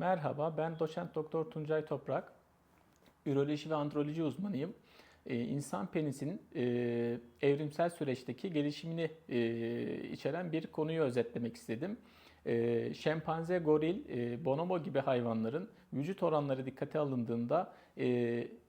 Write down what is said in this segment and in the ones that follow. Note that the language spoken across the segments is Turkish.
Merhaba, ben doçent doktor Tuncay Toprak. Üroloji ve androloji uzmanıyım. Ee, insan penisinin e, evrimsel süreçteki gelişimini e, içeren bir konuyu özetlemek istedim. E, şempanze, goril, e, bonobo gibi hayvanların vücut oranları dikkate alındığında e,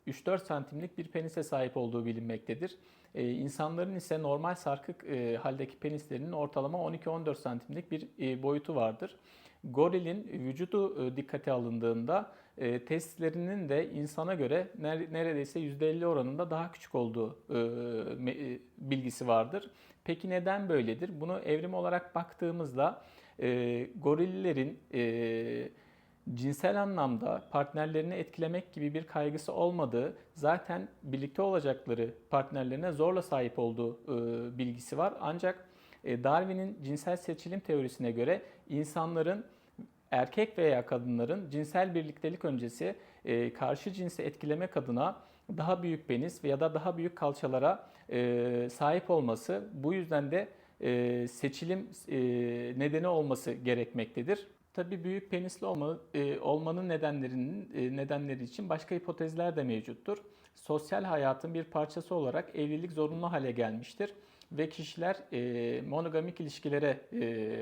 3-4 santimlik bir penise sahip olduğu bilinmektedir. E, insanların ise normal sarkık haldeki penislerinin ortalama 12-14 santimlik bir boyutu vardır. Gorilin vücudu e, dikkate alındığında e, testlerinin de insana göre ner- neredeyse %50 oranında daha küçük olduğu e, bilgisi vardır. Peki neden böyledir? Bunu evrim olarak baktığımızda gorillerin cinsel anlamda partnerlerini etkilemek gibi bir kaygısı olmadığı, zaten birlikte olacakları partnerlerine zorla sahip olduğu bilgisi var. Ancak Darwin'in cinsel seçilim teorisine göre insanların erkek veya kadınların cinsel birliktelik öncesi e, karşı cinsi etkilemek adına daha büyük penis veya da daha büyük kalçalara e, sahip olması bu yüzden de e, seçilim e, nedeni olması gerekmektedir. Tabii büyük penisli olma, e, olmanın nedenlerinin e, nedenleri için başka hipotezler de mevcuttur. Sosyal hayatın bir parçası olarak evlilik zorunlu hale gelmiştir ve kişiler e, monogamik ilişkilere e,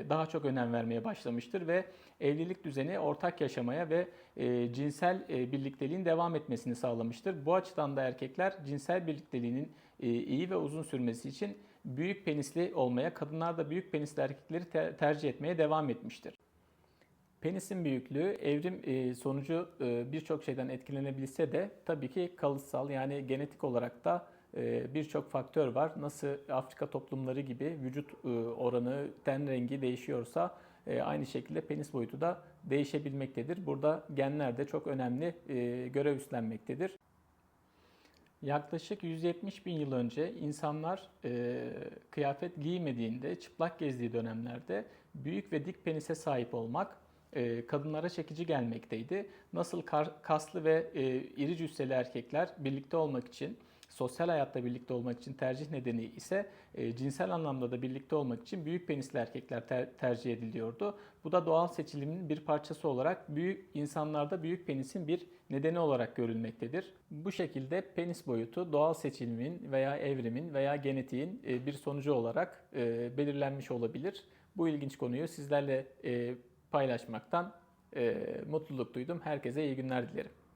daha çok önem vermeye başlamıştır ve evlilik düzeni ortak yaşamaya ve e, cinsel e, birlikteliğin devam etmesini sağlamıştır. Bu açıdan da erkekler cinsel birlikteliğinin e, iyi ve uzun sürmesi için büyük penisli olmaya, kadınlar da büyük penisli erkekleri te- tercih etmeye devam etmiştir. Penisin büyüklüğü evrim e, sonucu e, birçok şeyden etkilenebilse de tabii ki kalıtsal yani genetik olarak da birçok faktör var. Nasıl Afrika toplumları gibi vücut e, oranı, ten rengi değişiyorsa e, aynı şekilde penis boyutu da değişebilmektedir. Burada genler de çok önemli e, görev üstlenmektedir. Yaklaşık 170 bin yıl önce insanlar e, kıyafet giymediğinde, çıplak gezdiği dönemlerde büyük ve dik penise sahip olmak e, kadınlara çekici gelmekteydi. Nasıl kar- kaslı ve e, iri cüsseli erkekler birlikte olmak için, sosyal hayatta birlikte olmak için tercih nedeni ise e, cinsel anlamda da birlikte olmak için büyük penisli erkekler ter- tercih ediliyordu. Bu da doğal seçilimin bir parçası olarak büyük insanlarda büyük penisin bir nedeni olarak görülmektedir. Bu şekilde penis boyutu doğal seçilimin veya evrimin veya genetiğin e, bir sonucu olarak e, belirlenmiş olabilir. Bu ilginç konuyu sizlerle e, paylaşmaktan e, mutluluk duydum. Herkese iyi günler dilerim.